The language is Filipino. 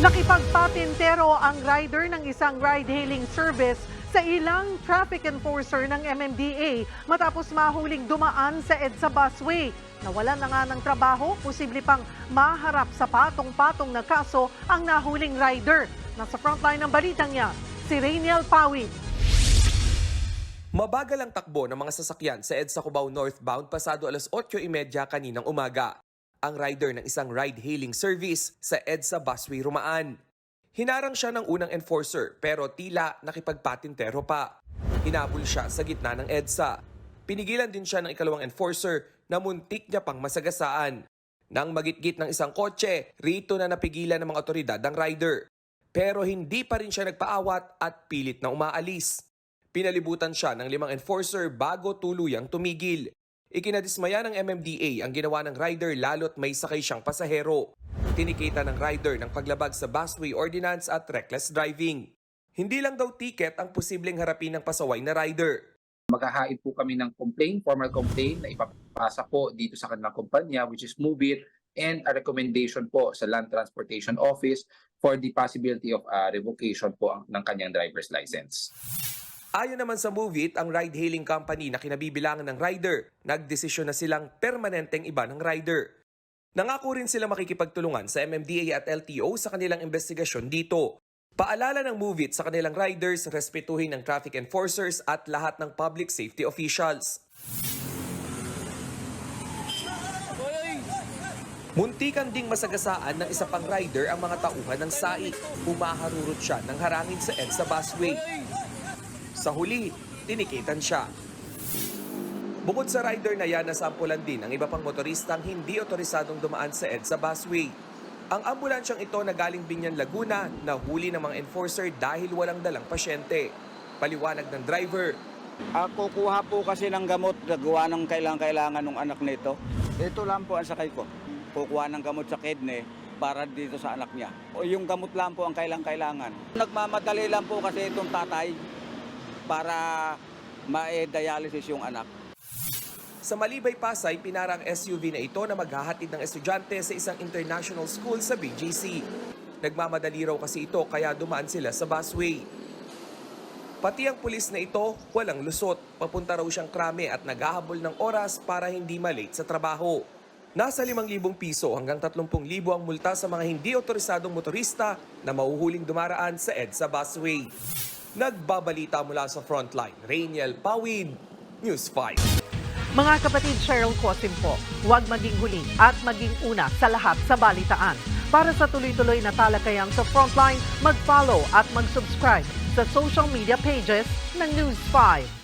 Nakipagpatintero ang rider ng isang ride-hailing service sa ilang traffic enforcer ng MMDA matapos mahuling dumaan sa EDSA busway. Nawalan na nga ng trabaho, posible pang maharap sa patong-patong na kaso ang nahuling rider. Nasa frontline ng balitang niya, si Rainiel Pawid. Mabagal ang takbo ng mga sasakyan sa EDSA Cubao northbound pasado alas 8.30 kaninang umaga. Ang rider ng isang ride-hailing service sa EDSA Busway Rumaan. Hinarang siya ng unang enforcer pero tila nakipagpatintero pa. Hinabol siya sa gitna ng EDSA. Pinigilan din siya ng ikalawang enforcer na muntik niya pang masagasaan. Nang magitgit ng isang kotse, rito na napigilan ng mga otoridad ang rider. Pero hindi pa rin siya nagpaawat at pilit na umaalis. Pinalibutan siya ng limang enforcer bago tuluyang tumigil. Ikinadismaya ng MMDA ang ginawa ng rider lalo't may sakay siyang pasahero. Tinikita ng rider ng paglabag sa busway ordinance at reckless driving. Hindi lang daw ticket ang posibleng harapin ng pasaway na rider. Maghahain po kami ng complaint, formal complaint na ipapasa po dito sa kanilang kumpanya which is Move and a recommendation po sa Land Transportation Office for the possibility of uh, revocation po ng kanyang driver's license. Ayon naman sa Moveit, ang ride-hailing company na kinabibilangan ng rider, nagdesisyon na silang permanenteng iba ng rider. Nangako rin sila makikipagtulungan sa MMDA at LTO sa kanilang investigasyon dito. Paalala ng Moveit sa kanilang riders, respetuhin ng traffic enforcers at lahat ng public safety officials. Muntikan ding masagasaan ng isa pang rider ang mga tauhan ng SAI. Umaharurot siya ng harangin sa EDSA busway. Sa huli, tinikitan siya. Bukod sa rider na yan, nasampulan din ang iba pang motoristang hindi otorisadong dumaan sa EDSA busway. Ang ambulansyang ito na galing Binyan, Laguna, nahuli ng mga enforcer dahil walang dalang pasyente. Paliwanag ng driver, Ah, kukuha po kasi ng gamot nagawa ng kailangan-kailangan ng anak nito. Ito lang po ang sakay ko. Kukuha ng gamot sa kidney para dito sa anak niya. O yung gamot lang po ang kailangan-kailangan. Nagmamadali lang po kasi itong tatay para ma-dialysis yung anak. Sa Malibay, Pasay, pinarang SUV na ito na maghahatid ng estudyante sa isang international school sa BGC. Nagmamadali raw kasi ito kaya dumaan sila sa busway. Pati ang pulis na ito, walang lusot. Papunta raw siyang krame at naghahabol ng oras para hindi malate sa trabaho. Nasa 5,000 piso hanggang 30,000 ang multa sa mga hindi otorisadong motorista na mauhuling dumaraan sa EDSA busway. Nagbabalita mula sa frontline, Rainiel Pawid, News 5. Mga kapatid Cheryl Cosim po, huwag maging huli at maging una sa lahat sa balitaan. Para sa tuloy-tuloy na talakayang sa Frontline, mag-follow at mag-subscribe sa social media pages ng News 5.